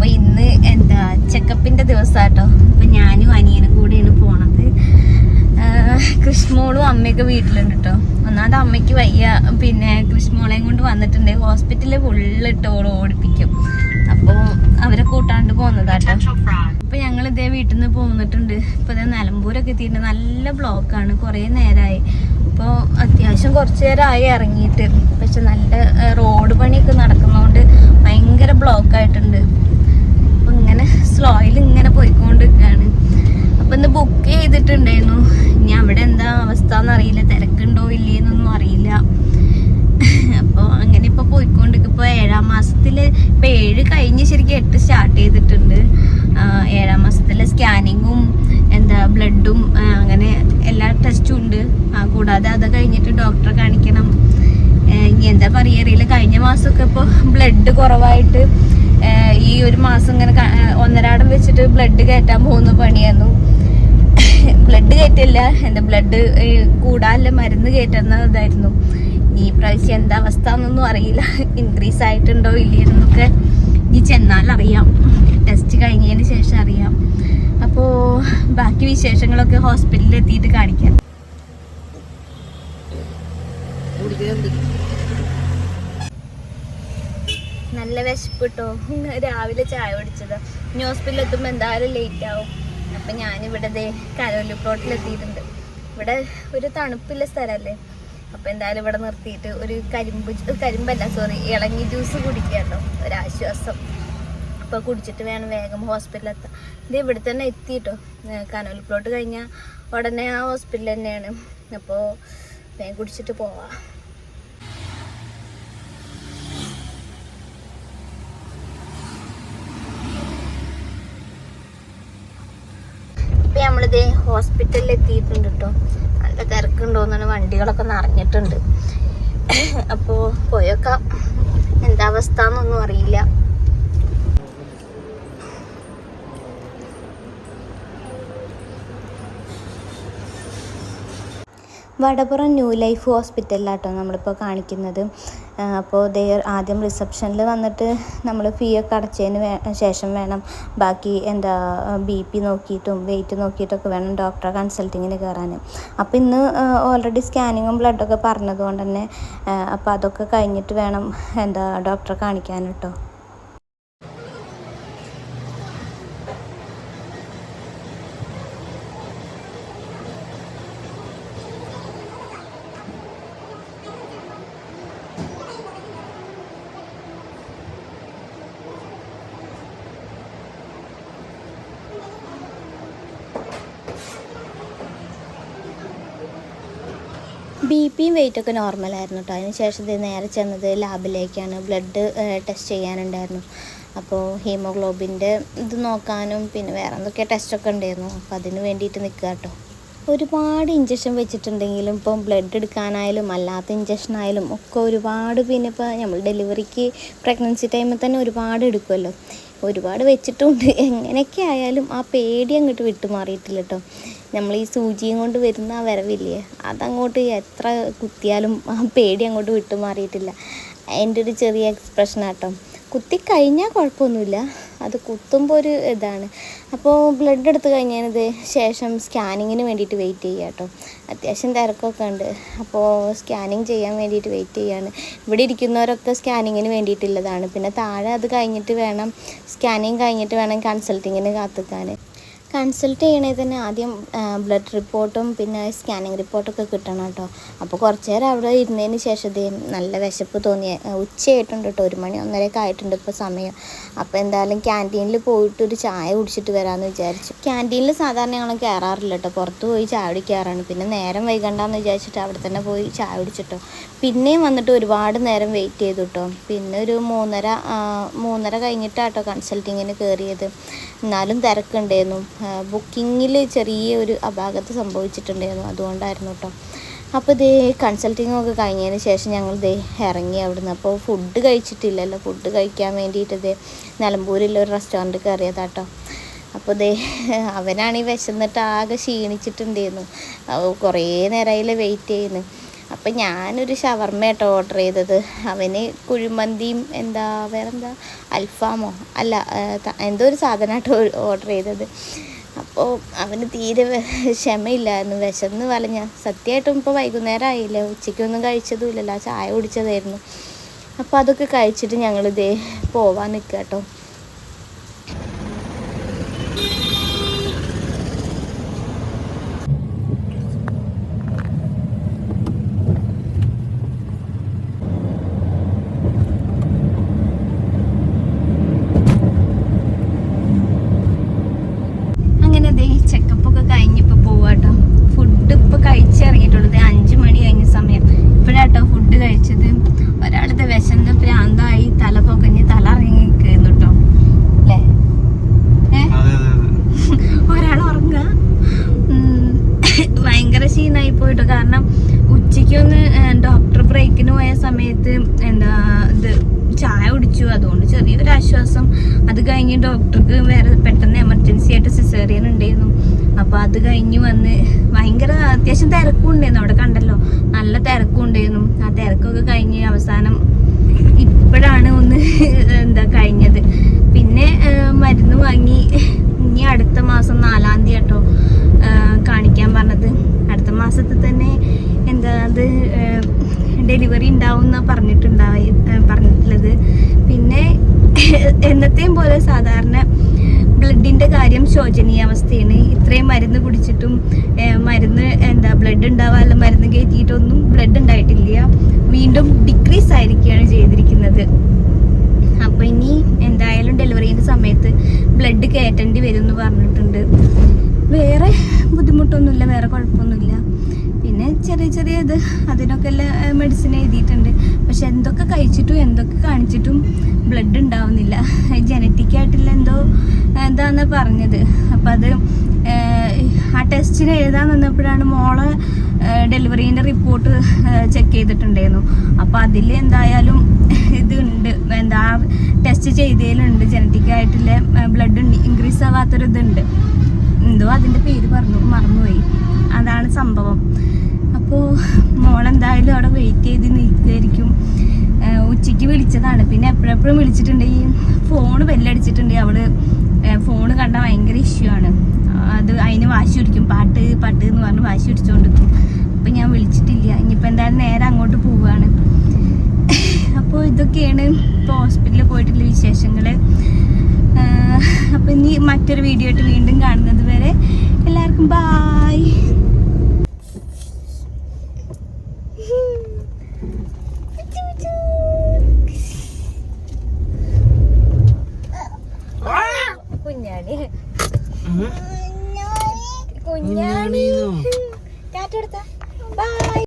അപ്പോൾ ഇന്ന് എന്താ ചെക്കപ്പിന്റെ ദിവസമാട്ടോ അപ്പൊ ഞാനും അനിയനും കൂടെയാണ് പോണത്. കൃഷ്ണമോളും അമ്മയൊക്കെ വീട്ടിലുണ്ട് കേട്ടോ ഒന്നാമത് അമ്മയ്ക്ക് വയ്യ. പിന്നെ കൃഷ്ണമോളെയും കൊണ്ട് വന്നിട്ടുണ്ട്. ഹോസ്പിറ്റലിൽ ഫുള്ളിട്ട് ഓൾ ഓടിപ്പിക്കും. അപ്പോൾ അവരെ കൂട്ടാണ്ട് പോകുന്നതാട്ടോ അപ്പൊ ഞങ്ങൾ ഇതേ വീട്ടിൽ നിന്ന് പോന്നിട്ടുണ്ട്. ഇപ്പൊ ഇതേ നിലമ്പൂരൊക്കെ എത്തിയിട്ടുണ്ട്. നല്ല ബ്ലോക്കാണ്. കുറേ നേരമായി അപ്പോൾ അത്യാവശ്യം കുറച്ച് നേരമായി ഇറങ്ങിയിട്ട്. പക്ഷെ നല്ല റോഡ് പണിയൊക്കെ നടക്കുന്നതുകൊണ്ട് ഭയങ്കര ബ്ലോക്ക് ഇങ്ങനെ സ്ലോയിൽ ഇങ്ങനെ പോയിക്കൊണ്ടിരിക്കുകയാണ്. അപ്പൊ ഇന്ന് ബുക്ക് ചെയ്തിട്ടുണ്ടായിരുന്നു. ഇനി അവിടെ എന്താ അവസ്ഥ എന്നറിയില്ല തിരക്കുണ്ടോ ഇല്ലേന്നൊന്നും അറിയില്ല. അപ്പോൾ അങ്ങനെ ഇപ്പോൾ പോയിക്കൊണ്ടിരിക്കും. ഇപ്പോൾ ഏഴാം മാസത്തിൽ ഇപ്പോൾ ഏഴ് കഴിഞ്ഞ് ശരിക്കും എട്ട് സ്റ്റാർട്ട് ചെയ്തിട്ടുണ്ട്. ഏഴാം മാസത്തിലെ സ്കാനിങ്ങും എന്താ ബ്ലഡും അങ്ങനെ എല്ലാ ടെസ്റ്റും ഉണ്ട്. കൂടാതെ അത് കഴിഞ്ഞിട്ട് ഡോക്ടറെ കാണിക്കണം. ഇനി എന്താ പറയുക അറിയില്ല. കഴിഞ്ഞ മാസമൊക്കെ ഇപ്പോൾ ബ്ലഡ് കുറവായിട്ട് ഈ ഒരു മാസം ഇങ്ങനെ ഒന്നരാടം വെച്ചിട്ട് ബ്ലഡ് കയറ്റാൻ പോകുന്ന പണിയായിരുന്നു. ബ്ലഡ് കയറ്റില്ല. എന്റെ ബ്ലഡ് കൂടാല്ല മരുന്ന് കയറ്റുന്ന ഇതായിരുന്നു ഈ പ്രാവശ്യം എന്താ അവസ്ഥ എന്നൊന്നും അറിയില്ല. ഇൻക്രീസ് ആയിട്ടുണ്ടോ ഇല്ലയെന്നൊക്കെ ഇനി ചെന്നാൽ അറിയാം. ടെസ്റ്റ് കഴിഞ്ഞതിന് ശേഷം അറിയാം. അപ്പോൾ ബാക്കി വിശേഷങ്ങളൊക്കെ ഹോസ്പിറ്റലിൽ എത്തിയിട്ട് കാണിക്കാം. നല്ല വിശപ്പ് കിട്ടോ രാവിലെ ചായ കുടിച്ചത്. ഇനി ഹോസ്പിറ്റലിൽ എത്തുമ്പോൾ എന്തായാലും ലേറ്റ് ആവും. അപ്പം ഞാനിവിടെ ദേ കരോലി പ്ലോട്ടിൽ എത്തിയിട്ടുണ്ട്. ഇവിടെ ഒരു തണുപ്പില്ല സ്ഥലമല്ലേ അപ്പം എന്തായാലും ഇവിടെ നിർത്തിയിട്ട് ഒരു കരിമ്പ് കരിമ്പല്ല സോറി ഇളങ്ങി ജ്യൂസ് കുടിക്കാട്ടോ. ഒരാശ്വാസം. അപ്പോൾ കുടിച്ചിട്ട് വേണം വേഗം ഹോസ്പിറ്റലിൽ എത്താൻ. ഇത് ഇവിടെ തന്നെ എത്തിയിട്ടോ. കനോൽ പ്ലോട്ട് കഴിഞ്ഞാൽ ഉടനെ ആ ഹോസ്പിറ്റൽ തന്നെയാണ്. അപ്പോൾ വേഗം കുടിച്ചിട്ട് പോവാം ഇപ്പൊ നമ്മളിത് ഹോസ്പിറ്റലിൽ എത്തിയിട്ടുണ്ട് കേട്ടോ നല്ല തിരക്കുണ്ടോന്നാണ് വണ്ടികളൊക്കെ നിറഞ്ഞിട്ടുണ്ട്. അപ്പോൾ പോയൊക്കെ. എന്താ അവസ്ഥ എന്നൊന്നും അറിയില്ല. വടപുറം ന്യൂ ലൈഫ് ഹോസ്പിറ്റലിലാട്ടോ നമ്മളിപ്പോൾ കാണിക്കുന്നത്. അപ്പോൾ ദേ ആദ്യം റിസപ്ഷനിൽ വന്നിട്ട് നമ്മൾ ഫീ ഒക്കെ അടച്ചതിന് ശേഷം വേണം. ബാക്കി എന്താ ബി പി നോക്കിയിട്ടും വെയിറ്റ് നോക്കിയിട്ടൊക്കെ വേണം ഡോക്ടറെ കൺസൾട്ടിങ്ങിന് കയറാൻ അപ്പോൾ ഇന്ന് ഓൾറെഡി സ്കാനിങ്ങും ബ്ലഡൊക്കെ പറഞ്ഞതുകൊണ്ട് തന്നെ അപ്പോൾ അതൊക്കെ കഴിഞ്ഞിട്ട് വേണം എന്താ ഡോക്ടറെ കാണിക്കാൻ കേട്ടോ ബി പിയും വെയിറ്റൊക്കെ നോർമലായിരുന്നു കേട്ടോ അതിന് ശേഷം ഇത് നേരെ ചെന്നത് ലാബിലേക്കാണ്. Blood test ചെയ്യാനുണ്ടായിരുന്നു. അപ്പോൾ ഹീമോഗ്ലോബിന്റെ ഇത് നോക്കാനും പിന്നെ വേറെ എന്തൊക്കെ ടെസ്റ്റൊക്കെ ഉണ്ടായിരുന്നു. അപ്പോൾ അതിന് വേണ്ടിയിട്ട് നിൽക്കുക കേട്ടോ ഒരുപാട് ഇഞ്ചക്ഷൻ വെച്ചിട്ടുണ്ടെങ്കിലും ഇപ്പം ബ്ലഡ് എടുക്കാനായാലും അല്ലാത്ത ഇഞ്ചക്ഷൻ ആയാലും ഒക്കെ ഒരുപാട് പിന്നെ ഇപ്പോൾ നമ്മൾ ഡെലിവറിക്ക് പ്രഗ്നൻസി ടൈമിൽ തന്നെ ഒരുപാട് എടുക്കുമല്ലോ ഒരുപാട് വെച്ചിട്ടുണ്ട്. എങ്ങനെയൊക്കെ ആയാലും ആ പേടി അങ്ങോട്ട് വിട്ടുമാറിയിട്ടില്ല കേട്ടോ നമ്മൾ ഈ സൂചിയും കൊണ്ട് വരുന്ന ആ വരവില്ലേ അതങ്ങോട്ട് എത്ര കുത്തിയാലും ആ പേടി അങ്ങോട്ട് വിട്ടുമാറിയിട്ടില്ല. എന്റെ ഒരു ചെറിയ എക്സ്പ്രഷൻ ആട്ടോ. കുത്തി കഴിഞ്ഞാൽ കുഴപ്പമൊന്നുമില്ല. അത് കുത്തുമ്പോൾ ഒരു ഇതാണ്. അപ്പോൾ ബ്ലഡ് എടുത്ത് കഴിഞ്ഞതിന് ശേഷം സ്കാനിങ്ങിന് വേണ്ടിയിട്ട് വെയിറ്റ് ചെയ്യുക കേട്ടോ. അത്യാവശ്യം തിരക്കൊക്കെ ഉണ്ട്. അപ്പോൾ സ്കാനിങ് ചെയ്യാൻ വേണ്ടിയിട്ട് വെയിറ്റ് ചെയ്യാണ് ഇവിടെ ഇരിക്കുന്നവരൊക്കെ സ്കാനിങ്ങിന് വേണ്ടിയിട്ടുള്ളതാണ്. പിന്നെ താഴെ അത് കഴിഞ്ഞിട്ട് വേണം സ്കാനിങ് കഴിഞ്ഞിട്ട് വേണം കൺസൾട്ടിങ്ങിന് കാത്തിക്കാൻ കൺസൾട്ട് ചെയ്യണേ തന്നെ ആദ്യം ബ്ലഡ് റിപ്പോർട്ടും പിന്നെ സ്കാനിങ് റിപ്പോർട്ടൊക്കെ കിട്ടണം കേട്ടോ. അപ്പോൾ കുറച്ച് നേരം അവിടെ ഇരുന്നതിന് ശേഷം നല്ല വിശപ്പ് തോന്നിയ ഉച്ചയായിട്ടുണ്ട് കേട്ടോ. ഒരു മണി ഒന്നരയൊക്കെ ആയിട്ടുണ്ട് ഇപ്പോൾ സമയം. അപ്പോൾ എന്തായാലും ക്യാന്റീനിൽ പോയിട്ട് ഒരു ചായ കുടിച്ചിട്ട് വരാമെന്ന് വിചാരിച്ചു. ക്യാന്റീനിൽ സാധാരണ ഞങ്ങൾ കയറാറില്ല കേട്ടോ. പുറത്ത് പോയി ചായ കുടിക്കാറാണ്. പിന്നെ നേരം വൈകണ്ടെന്ന് വിചാരിച്ചിട്ട് അവിടെ തന്നെ പോയി ചായ കുടിച്ചിട്ടോ. പിന്നെയും വന്നിട്ട് ഒരുപാട് നേരം വെയിറ്റ് ചെയ്തു കേട്ടോ. പിന്നെ ഒരു മൂന്നര മൂന്നര കഴിഞ്ഞിട്ടാട്ടോ കൺസൾട്ടിങ്ങിന് കയറിയത് എന്നാലും തിരക്കുണ്ടായിരുന്നു. ബുക്കിങ്ങിൽ ചെറിയ ഒരു അപാകത സംഭവിച്ചിട്ടുണ്ടായിരുന്നു. അതുകൊണ്ടായിരുന്നു കേട്ടോ അപ്പോൾ ഇതേ കൺസൾട്ടിങ് ഒക്കെ കഴിഞ്ഞതിന് ശേഷം ഞങ്ങൾ ദേ ഇറങ്ങി അവിടുന്ന്. അപ്പോൾ ഫുഡ് കഴിച്ചിട്ടില്ലല്ലോ. ഫുഡ് കഴിക്കാൻ വേണ്ടിയിട്ട് ഇതേ നിലമ്പൂരിലുള്ള ഒരു റെസ്റ്റോറന്റ് കയറിയതാട്ടോ അപ്പോൾ ദേ അവനാണെങ്കിൽ വിശന്നിട്ട് ആകെ ക്ഷീണിച്ചിട്ടുണ്ടായിരുന്നു. കുറേ നേരമായില്ലേ വെയിറ്റ് ചെയ്യുന്നു. അപ്പം ഞാനൊരു ഷവർമ്മ കേട്ടോ ഓർഡർ ചെയ്തത്. അവന് കുഴിമന്തിയും എന്താ വേറെന്താ? അൽഫാമോ? അല്ല എന്തോ ഒരു സാധനമായിട്ടോ ഓർഡർ ചെയ്തത്. അപ്പോൾ അവന് തീരെ ക്ഷമയില്ലായിരുന്നു. വിശന്ന് പറഞ്ഞ സത്യമായിട്ടും ഇപ്പോൾ വൈകുന്നേരം ആയില്ല ഉച്ചയ്ക്കൊന്നും കഴിച്ചതുമില്ലല്ലോ. ചായ കുടിച്ചതായിരുന്നു. അപ്പോൾ അതൊക്കെ കഴിച്ചിട്ട് ഞങ്ങളിതേ പോവാൻ നിൽക്കുക കേട്ടോ അങ്ങനെ ദേ ചെക്കപ്പ് ഒക്കെ കഴിഞ്ഞിപ്പോൾ പോവാട്ടോ ഫുഡ് ഇപ്പോൾ കഴിച്ചിറങ്ങിയിട്ടുള്ളത് അഞ്ച് മണി കഴിഞ്ഞ സമയം ഇപ്പോഴാട്ടോ ഫുഡ് കഴിച്ചത് ഒരാളത് വിശന്ന് പ്രാന്തായി തല പൊക്കഞ്ഞ് തല ഇറങ്ങി നിൽക്കുന്നു കേട്ടോ അല്ലേ ഏ അതെ അതെ അതെ ഒരാൾ ഉറങ്ങുക ഉം, ഭയങ്കര പോയിട്ട് കാരണം ഉച്ചയ്ക്ക് ഒന്ന് ഡോക്ടർ ബ്രേക്കിന് പോയ സമയത്ത് എന്താ ഇത് ചായ കുടിച്ചു. അതുകൊണ്ട് ചെറിയൊരു ആശ്വാസം. അത് കഴിഞ്ഞ് ഡോക്ടർക്ക് വേറെ പെട്ടെന്ന് എമർജൻസി ആയിട്ട് സിസേറിയൻ ഉണ്ടായിരുന്നു. അപ്പൊ അത് കഴിഞ്ഞ് വന്ന് ഭയങ്കര അത്യാവശ്യം തിരക്കും ഉണ്ടായിരുന്നു. അവിടെ കണ്ടല്ലോ നല്ല തിരക്കും ഉണ്ടായിരുന്നു. ആ തിരക്കൊക്കെ കഴിഞ്ഞ് അവസാനം ഇപ്പോഴാണ് ഒന്ന് എന്താ കഴിഞ്ഞത്. പിന്നെ മരുന്ന് വാങ്ങി. ഇനി അടുത്ത മാസം നാലാം തീയതി കേട്ടോ കാണിക്കാൻ പറഞ്ഞത് അടുത്ത മാസത്തിൽ തന്നെ എന്താ അത് ഡെലിവറി ഉണ്ടാവും എന്നാണ് പറഞ്ഞിട്ടുണ്ടായി പറഞ്ഞിട്ടുള്ളത്. പിന്നെ എന്നത്തെയും പോലെ സാധാരണ ബ്ലഡിന്റെ കാര്യം ശോചനീയാവസ്ഥയാണ്. ഇത്രയും മരുന്ന് കുടിച്ചിട്ടും മരുന്ന് എന്താ ബ്ലഡ് ഉണ്ടാവാനുള്ള മരുന്ന് കയറ്റിയിട്ടൊന്നും ബ്ലഡ് ഉണ്ടായിട്ടില്ല. വീണ്ടും ഡിക്രീസ് ആയിരിക്കുകയാണ് ചെയ്തിരിക്കുന്നത്. അപ്പോൾ ഇനി എന്തായാലും ഡെലിവറിന്റെ സമയത്ത് ബ്ലഡ് കയറ്റേണ്ടി വരും എന്ന് പറഞ്ഞിട്ടുണ്ട്. വേറെ ബുദ്ധിമുട്ടൊന്നുമില്ല വേറെ കുഴപ്പമൊന്നുമില്ല. പിന്നെ ചെറിയ ചെറിയ ഇത് അതിനൊക്കെ മെഡിസിൻ എഴുതിയിട്ടുണ്ട്. പക്ഷെ എന്തൊക്കെ കഴിച്ചിട്ടും എന്തൊക്കെ കാണിച്ചിട്ടും ബ്ലഡ് ഉണ്ടാവുന്നില്ല. ജനറ്റിക് ആയിട്ടുള്ള എന്തോ എന്താന്ന് പറഞ്ഞത്. അപ്പം അത് ആ ടെസ്റ്റിന് എഴുതാൻ നിന്നപ്പോഴാണ് മോളെ ഡെലിവറീന്റെ റിപ്പോർട്ട് ചെക്ക് ചെയ്തിട്ടുണ്ടായിരുന്നു. അപ്പോൾ അതിൽ എന്തായാലും ഇതുണ്ട് എന്താ ടെസ്റ്റ് ചെയ്തതിലുണ്ട് ജനറ്റിക് ആയിട്ടുള്ള ബ്ലഡ് ഇൻക്രീസ് ആവാത്തൊരു ഇതുണ്ട് എന്തോ അതിന്റെ പേര് പറഞ്ഞു മറന്നുപോയി. അതാണ് സംഭവം. മോളെന്തായാലും അവിടെ വെയിറ്റ് ചെയ്ത് നിൽക്കുമായിരിക്കും ഉച്ചയ്ക്ക് വിളിച്ചതാണ്. പിന്നെ എപ്പോഴെപ്പോഴും വിളിച്ചിട്ടുണ്ടെങ്കിൽ ഫോൺ ബെല്ലടിച്ചിട്ടുണ്ടെങ്കിൽ അവൾ ഫോൺ കണ്ട ഭയങ്കര ഇഷ്യൂ ആണ്. അത് അതിന് വാശി പിടിക്കും. പാട്ട് പാട്ട് എന്ന് പറഞ്ഞ് വാശി പിടിച്ചുകൊണ്ടിരിക്കും അപ്പം ഞാൻ വിളിച്ചിട്ടില്ല. ഇനിയിപ്പോൾ എന്തായാലും നേരെ അങ്ങോട്ട് പോവുകയാണ് അപ്പോൾ ഇതൊക്കെയാണ് ഇപ്പോൾ ഹോസ്പിറ്റലിൽ പോയിട്ടുള്ള വിശേഷങ്ങൾ അപ്പോൾ ഇനി മറ്റൊരു വീഡിയോ ആയിട്ട് വീണ്ടും കാണുന്നത് വരെ എല്ലാവർക്കും ബായ് Mm-hmm.